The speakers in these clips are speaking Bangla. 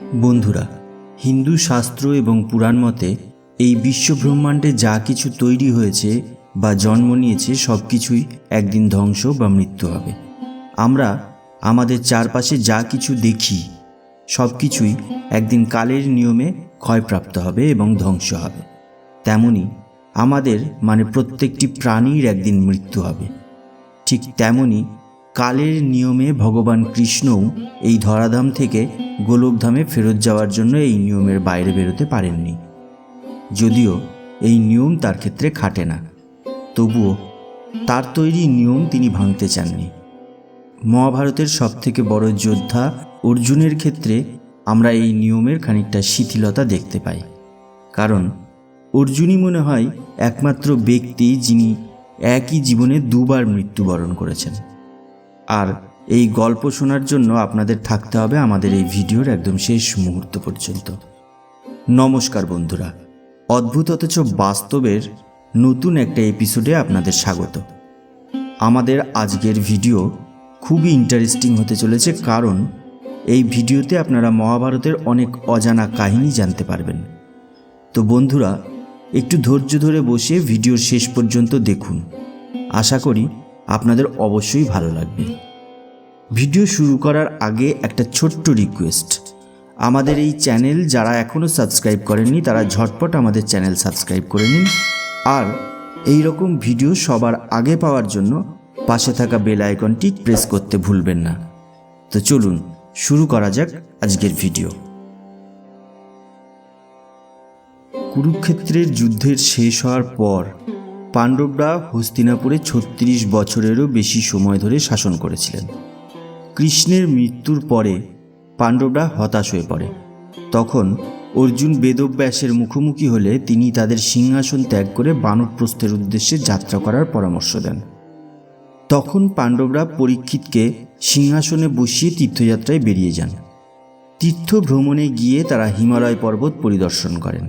বন্ধুরা, হিন্দু শাস্ত্র এবং পুরাণ মতে এই বিশ্বব্রহ্মাণ্ডে যা কিছু তৈরি হয়েছে বা জন্ম নিয়েছে সব কিছুই একদিন ধ্বংস বা মৃত্যু হবে। আমরা আমাদের চারপাশে যা কিছু দেখি, সব কিছুই একদিন কালের নিয়মে ক্ষয়প্রাপ্ত হবে এবং ধ্বংস হবে। তেমনি আমাদের মানে প্রত্যেকটি প্রাণীর একদিন মৃত্যু হবে। ঠিক তেমনি কালের নিয়মে ভগবান কৃষ্ণও এই ধরাধাম থেকে গোলকধামে ফেরত যাওয়ার জন্য এই নিয়মের বাইরে বেরোতে পারেননি। যদিও এই নিয়ম তার ক্ষেত্রে খাটে না। তবুও তার তৈরি নিয়ম তিনি ভাঙতে চাননি। মহাভারতের সবথেকে বড় যোদ্ধা অর্জুনের ক্ষেত্রে আমরা এই নিয়মের খানিকটা শিথিলতা দেখতে পাই। কারণ অর্জুনই মনে হয় একমাত্র ব্যক্তি যিনি একই জীবনে দুবার মৃত্যুবরণ করেছেন। আর এই গল্প শোনার জন্য আপনাদের থাকতে হবে আমাদের এই ভিডিওর একদম শেষ মুহূর্ত পর্যন্ত। নমস্কার বন্ধুরা। অদ্ভুত অথচ বাস্তবের নতুন একটা এপিসোডে আপনাদের স্বাগত। আমাদের আজকের ভিডিও খুবই ইন্টারেস্টিং হতে চলেছে কারণ এই ভিডিওতে আপনারা মহাভারতের অনেক অজানা কাহিনী জানতে পারবেন। তো বন্ধুরা, একটু ধৈর্য ধরে বসে ভিডিওর শেষ পর্যন্ত দেখুন। আশা করি আপনাদের অবশ্যই ভালো লাগবে। ভিডিও শুরু করার আগে একটা ছোট্ট রিকোয়েস্ট আমাদের এই চ্যানেল যারা এখনও সাবস্ক্রাইব করেননি, তারা ঝটপট আমাদের চ্যানেল সাবস্ক্রাইব করে নিন। আর এই রকম ভিডিও সবার আগে পাওয়ার জন্য পাশে থাকা বেল আইকনটি প্রেস করতে ভুলবেন না। তো চলুন, শুরু করা যাক আজকের ভিডিও কুরুক্ষেত্রের যুদ্ধের শেষ হওয়ার পর পাণ্ডবরা হস্তিনাপুরে ছত্রিশ বছরেরও বেশি সময় ধরে শাসন করেছিলেন। কৃষ্ণের মৃত্যুর পরে পাণ্ডবরা হতাশ হয়ে পড়ে। তখন অর্জুন বেদব্যাসের মুখোমুখি হলে তিনি তাদের সিংহাসন ত্যাগ করে বানরপ্রস্থের উদ্দেশ্যে যাত্রা করার পরামর্শ দেন। তখন পাণ্ডবরা পরীক্ষিতকে সিংহাসনে বসিয়ে তীর্থযাত্রায় বেরিয়ে যান। তীর্থ ভ্রমণে গিয়ে তারা হিমালয় পর্বত পরিদর্শন করেন,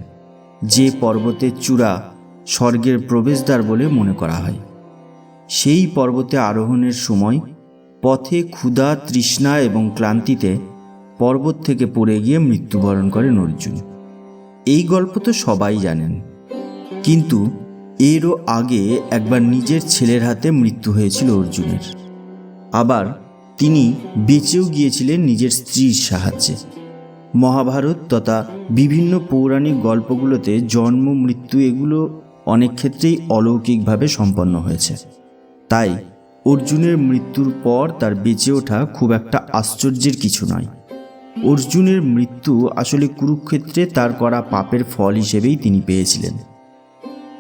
যে পর্বতের চূড়া স্বর্গের প্রবেশদ্বার বলে মনে করা হয়। সেই পর্বতে আরোহণের সময় পথে ক্ষুধা, তৃষ্ণা এবং ক্লান্তিতে পর্বত থেকে পড়ে গিয়ে মৃত্যুবরণ করেন অর্জুন। এই গল্প তো সবাই জানেন। কিন্তু এরও আগে একবার নিজের ছেলের হাতে মৃত্যু হয়েছিল অর্জুনের। আবার তিনি বেঁচেও গিয়েছিলেন নিজের স্ত্রীর সাহায্যে। মহাভারত তথা বিভিন্ন পৌরাণিক গল্পগুলোতে জন্ম, মৃত্যু এগুলো অনেক ক্ষেত্রেই অলৌকিকভাবে সম্পন্ন হয়েছে। তাই অর্জুনের মৃত্যুর পর তার বেঁচে ওঠা খুব একটা আশ্চর্যের কিছু নয়। অর্জুনের মৃত্যু আসলে কুরুক্ষেত্রে তার করা পাপের ফল হিসেবেই তিনি পেয়েছিলেন।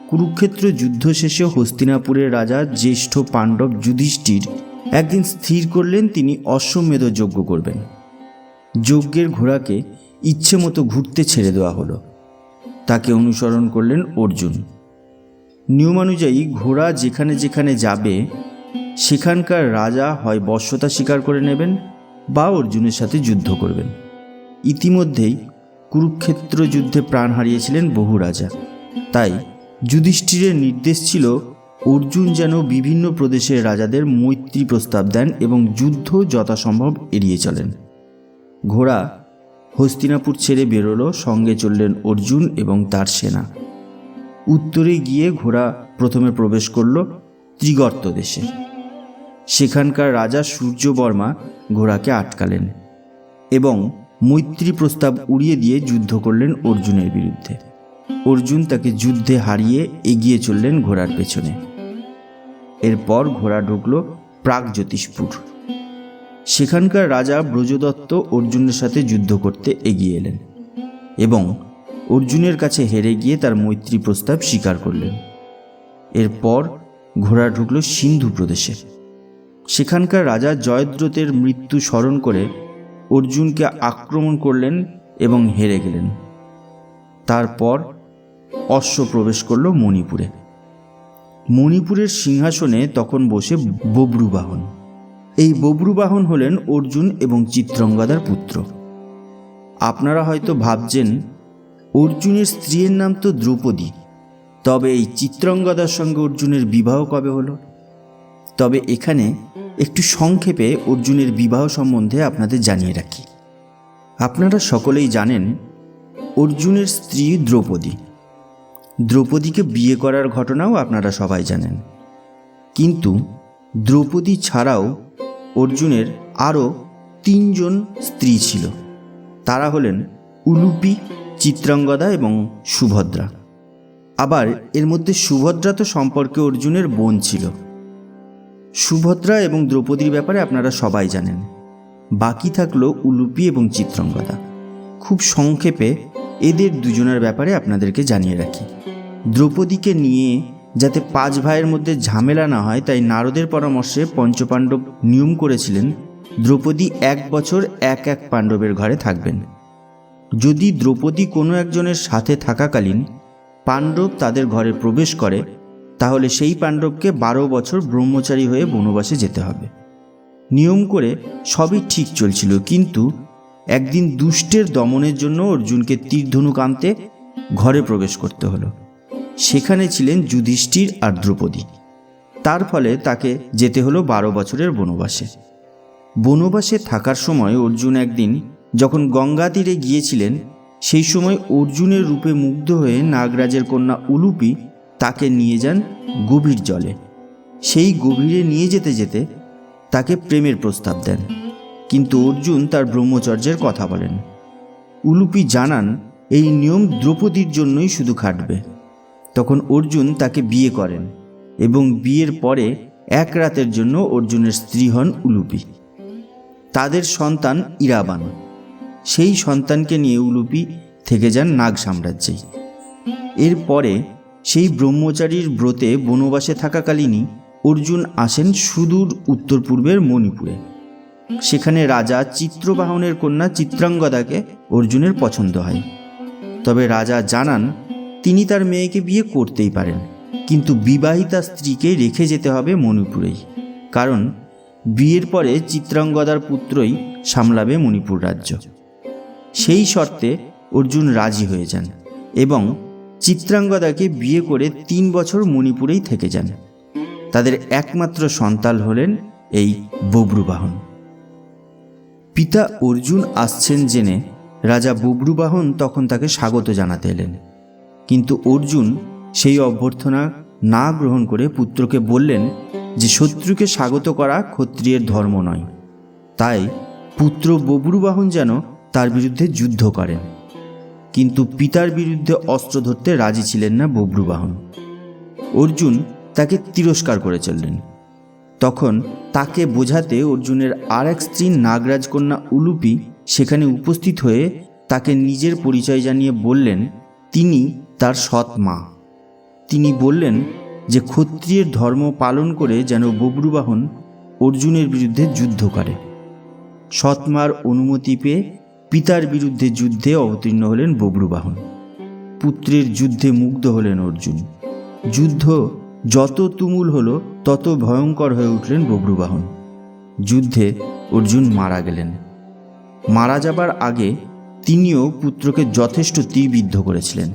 কুরুক্ষেত্র যুদ্ধ শেষে হস্তিনাপুরের রাজা জ্যেষ্ঠ পাণ্ডব যুধিষ্ঠির একদিন স্থির করলেন, তিনি অশ্বমেধ যজ্ঞ করবেন। যজ্ঞের ঘোড়াকে ইচ্ছে মতো ঘুরতে ছেড়ে দেওয়া হলো। তাকে অনুসরণ করলেন অর্জুন। নিয়মানুযায়ী ঘোড়া যেখানে যেখানে যাবে সেখানকার রাজা হয় বশ্যতা স্বীকার করে নেবেন বা অর্জুনের সাথে যুদ্ধ করবেন। ইতিমধ্যেই কুরুক্ষেত্র যুদ্ধে প্রাণ হারিয়েছিলেন বহু রাজা। তাই যুধিষ্ঠিরের নির্দেশ ছিল অর্জুন যেন বিভিন্ন প্রদেশের রাজাদের মৈত্রী প্রস্তাব দেন এবং যুদ্ধ যথাসম্ভব এড়িয়ে চলেন। ঘোড়া হস্তিনাপুর ছেড়ে বেরোলো, সঙ্গে চললেন অর্জুন এবং তার সেনা। উত্তরে গিয়ে ঘোড়া প্রথমে প্রবেশ করল ত্রিগর্ত দেশে। সেখানকার রাজা সূর্যবর্মা ঘোড়াকে আটকালেন এবং মৈত্রী প্রস্তাব উড়িয়ে দিয়ে যুদ্ধ করলেন অর্জুনের বিরুদ্ধে। অর্জুন তাকে যুদ্ধে হারিয়ে এগিয়ে চললেন ঘোড়ার পেছনে। এরপর ঘোড়া ঢুকল প্রাগ জ্যোতিষপুর সেখানকার রাজা ব্রজদত্ত অর্জুনের সাথে যুদ্ধ করতে এগিয়ে এলেন এবং অর্জুনের কাছে হেরে গিয়ে তার মৈত্রী প্রস্তাব স্বীকার করলেন। এরপর ঘোড়া ঢুকল সিন্ধু প্রদেশে। সেখানকার রাজা জয়দ্রথের মৃত্যু স্মরণ করে অর্জুনকে আক্রমণ করলেন এবং হেরে গেলেন। তারপর অশ্ব প্রবেশ করল মণিপুরে। মণিপুরের সিংহাসনে তখন বসে বব্রুবাহন। এই বব্রুবাহন হলেন অর্জুন এবং চিত্রঙ্গদার পুত্র। আপনারা হয়তো ভাবছেন, অর্জুনের স্ত্রীর নাম তো দ্রৌপদী। তবে এই চিত্রঙ্গদার সঙ্গে অর্জুনের বিবাহ কবে হলো? তবে এখানে একটু সংক্ষেপে অর্জুনের বিবাহ সম্বন্ধে আপনাদের জানিয়ে রাখি। আপনারা সকলেই জানেন, অর্জুনের স্ত্রী দ্রৌপদী। দ্রৌপদীকে বিয়ে করার ঘটনাও আপনারা সবাই জানেন। কিন্তু দ্রৌপদী ছাড়াও অর্জুনের আরও তিনজন স্ত্রী ছিল। তারা হলেন উলুপি, চিত্রাঙ্গদা এবং সুভদ্রা। আবার এর মধ্যে সুভদ্রা তো সম্পর্কে অর্জুনের বোন ছিল। সুভদ্রা এবং দ্রৌপদীর ব্যাপারে আপনারা সবাই জানেন। বাকি থাকল উলুপি এবং চিত্রঙ্গদা। খুব সংক্ষেপে এদের দুজনের ব্যাপারে আপনাদেরকে জানিয়ে রাখি। দ্রৌপদীকে নিয়ে যাতে পাঁচ ভাইয়ের মধ্যে ঝামেলা না হয়, তাই নারদের পরামর্শে পঞ্চপাণ্ডব নিয়ম করেছিলেন দ্রৌপদী এক বছর এক এক পাণ্ডবের ঘরে থাকবেন। যদি দ্রৌপদী কোনো একজনের সাথে থাকাকালীন পাণ্ডব তাদের ঘরে প্রবেশ করে তাহলে সেই পাণ্ডবকে বারো বছর ব্রহ্মচারী হয়ে বনবাসে যেতে হবে। নিয়ম করে সবই ঠিক চলছিল, কিন্তু একদিন দুষ্টের দমনের জন্য অর্জুনকে তীরধনুক আনতে ঘরে প্রবেশ করতে হলো। সেখানে ছিলেন যুধিষ্ঠির আর দ্রৌপদী। তার ফলে তাকে যেতে হলো বারো বছরের বনবাসে। বনবাসে থাকার সময় অর্জুন একদিন যখন গঙ্গা তীরে গিয়েছিলেন, সেই সময় অর্জুনের রূপে মুগ্ধ হয়ে নাগরাজের কন্যা উলুপি তাকে নিয়ে যান গভীর জলে। সেই গভীরে নিয়ে যেতে যেতে তাকে প্রেমের প্রস্তাব দেন। কিন্তু অর্জুন তার ব্রহ্মচর্যের কথা বলেন। উলুপি জানান, এই নিয়ম দ্রৌপদীর জন্যই শুধু খাটবে। তখন অর্জুন তাকে বিয়ে করেন এবং বিয়ের পরে এক রাতের জন্য অর্জুনের স্ত্রী হন উলুপি। তাদের সন্তান ইরাবান। সেই সন্তানকে নিয়ে উলুপি থেকে যান নাগ সাম্রাজ্যেই এরপরে সেই ব্রহ্মচারীর ব্রতে বনবাসে থাকাকালীনই অর্জুন আসেন সুদূর উত্তর পূর্বের মণিপুরে। সেখানে রাজা চিত্রবাহনের কন্যা চিত্রাঙ্গদাকে অর্জুনের পছন্দ হয়। তবে রাজা জানান, তিনি তার মেয়েকে বিয়ে করতেই পারেন, কিন্তু বিবাহিতা স্ত্রীকে রেখে যেতে হবে মণিপুরেই, কারণ বিয়ের পরে চিত্রাঙ্গদার পুত্রই সামলাবে মণিপুর রাজ্য। সেই শর্তে অর্জুন রাজি হয়ে যান এবং চিত্রাঙ্গদাকে বিয়ে করে তিন বছর মণিপুরেই থেকে যান। তাদের একমাত্র সন্তান হলেন এই বব্রুবাহন। পিতা অর্জুন আসছেন জেনে রাজা বব্রুবাহন তখন তাকে স্বাগত জানাতে এলেন। কিন্তু অর্জুন সেই অভ্যর্থনা না গ্রহণ করে পুত্রকে বললেন যে শত্রুকে স্বাগত করা ক্ষত্রিয়ের ধর্ম নয়। তাই পুত্র বব্রুবাহন যেন তার বিরুদ্ধে যুদ্ধ করেন। কিন্তু পিতার বিরুদ্ধে অস্ত্র ধরতে রাজি ছিলেন না বব্রুবাহন। অর্জুন তাকে তিরস্কার করে চললেন। তখন তাকে বোঝাতে অর্জুনের আর এক স্ত্রী নাগরাজ কন্যা উলুপি সেখানে উপস্থিত হয়ে তাকে নিজের পরিচয় জানিয়ে বললেন, তিনি তার সৎ মা। তিনি বললেন যে ক্ষত্রিয়ের ধর্ম পালন করে যেন বব্রুবাহন অর্জুনের বিরুদ্ধে যুদ্ধ করে। সৎমার অনুমতি পেয়ে পিতার বিরুদ্ধে যুদ্ধে অবতীর্ণ হলেন বব্রুবাহন। পুত্রের যুদ্ধে মুগ্ধ হলেন অর্জুন। যুদ্ধ যত তুমুল হলো, তত ভয়ঙ্কর হয়ে উঠলেন বব্রুবাহন। যুদ্ধে অর্জুন মারা গেলেন। মারা যাবার আগে তিনিও পুত্রকে যথেষ্ট তীরবিদ্ধ করেছিলেন,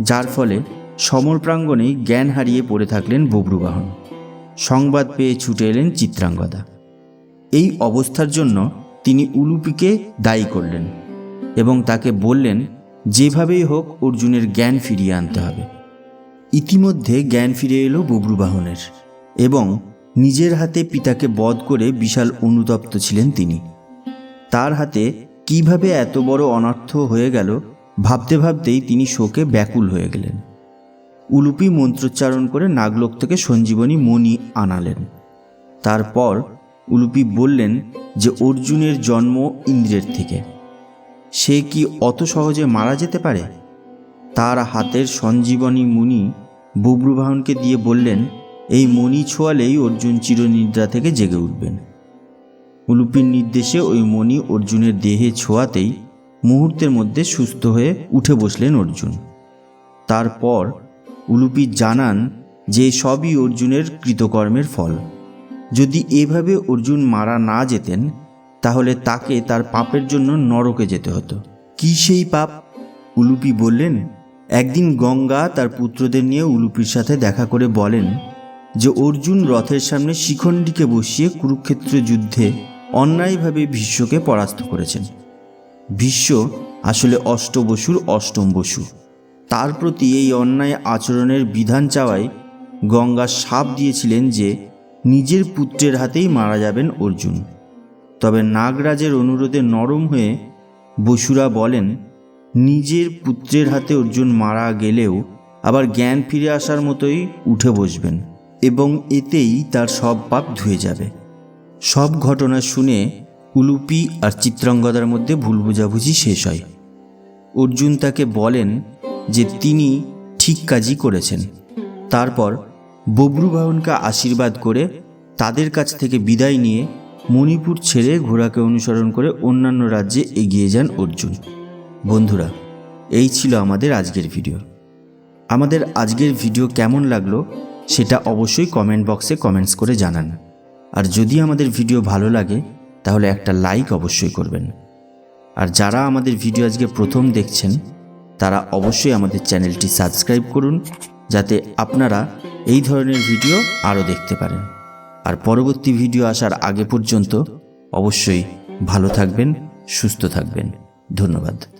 যার ফলে সমর প্রাঙ্গণেই জ্ঞান হারিয়ে পড়ে থাকলেন বব্রুবাহন। সংবাদ পেয়ে ছুটে এলেন চিত্রাঙ্গদা। এই অবস্থার জন্য তিনি উলুপিকে দায়ী করলেন এবং তাকে বললেন, যেভাবেই হোক অর্জুনের জ্ঞান ফিরিয়ে আনতে হবে। ইতিমধ্যে জ্ঞান ফিরে এলো বব্রুবাহনের এবং নিজের হাতে পিতাকে বধ করে বিশাল অনুতপ্ত ছিলেন তিনি। তার হাতে কীভাবে এত বড় অনর্থ হয়ে গেল, ভাবতে ভাবতেই তিনি শোকে ব্যাকুল হয়ে গেলেন। উলুপি মন্ত্রোচ্চারণ করে নাগলোক থেকে সঞ্জীবনী মণি আনালেন। তারপর উলুপি বললেন যে অর্জুনের জন্ম ইন্দ্রের থেকে। সে কি অত সহজে মারা যেতে পারে? তার হাতের সঞ্জীবনী মুনি বব্রুবাহনকে দিয়ে বললেন, এই মণি ছোঁয়ালেই অর্জুন চিরনিদ্রা থেকে জেগে উঠবেন। উলুপির নির্দেশে ওই মণি অর্জুনের দেহে ছোঁয়াতেই মুহূর্তের মধ্যে সুস্থ হয়ে উঠে বসলেন অর্জুন। তারপর উলুপি জানান যে সবই অর্জুনের কৃতকর্মের ফল। যদি এভাবে অর্জুন মারা না যেতেন, তাহলে তাকে তার পাপের জন্য নরকে যেতে হতো। কি সেই পাপ? উলুপি বললেন, একদিন গঙ্গা তার পুত্রদের নিয়ে উলুপির সাথে দেখা করে বলেন যে, অর্জুন রথের সামনে শিখণ্ডীকে বসিয়ে কুরুক্ষেত্র যুদ্ধে অন্যায়ভাবে ভীষ্মকে পরাস্ত করেছেন। ভীষ্ম আসলে অষ্টবসুর অষ্টম বসু। তার প্রতি এই অন্যায় আচরণের বিধান চাওয়ায় গঙ্গা সাপ দিয়েছিলেন যে নিজের পুত্রের হাতেই মারা যাবেন অর্জুন। তবে নাগরাজের অনুরোধে নরম হয়ে বসুরা বলেন, নিজের পুত্রের হাতে অর্জুন মারা গেলেও আবার জ্ঞান ফিরে আসার মতোই উঠে বসবেন এবং এতেই তার সব পাপ ধুয়ে যাবে। সব ঘটনা শুনে উলুপি আর চিত্রাঙ্গদার মধ্যে ভুল বোঝাবুঝি শেষ হয়। অর্জুন তাকে বলেন যে তিনি ঠিক কাজই করেছেন। তারপর বব্রুবাহনকে আশীর্বাদ করে তাদের কাছ থেকে বিদায় নিয়ে মণিপুর ছেড়ে ঘোড়াকে অনুসরণ করে অন্যান্য রাজ্যে এগিয়ে যান অর্জুন। বন্ধুরা, এই ছিল আমাদের আজকের ভিডিও। আমাদের আজকের ভিডিও কেমন লাগল সেটা অবশ্যই কমেন্ট বক্সে কমেন্টস করে জানান। আর যদি আমাদের ভিডিও ভালো লাগে, তাহলে একটা লাইক অবশ্যই করবেন। আর যারা আমাদের ভিডিও আজকে প্রথম দেখছেন, তারা অবশ্যই আমাদের চ্যানেলটি সাবস্ক্রাইব করুন, যাতে আপনারা এই ধরনের ভিডিও আরও দেখতে পারেন। আর পরবর্তী ভিডিও আসার আগে পর্যন্ত অবশ্যই ভালো থাকবেন, সুস্থ থাকবেন। ধন্যবাদ।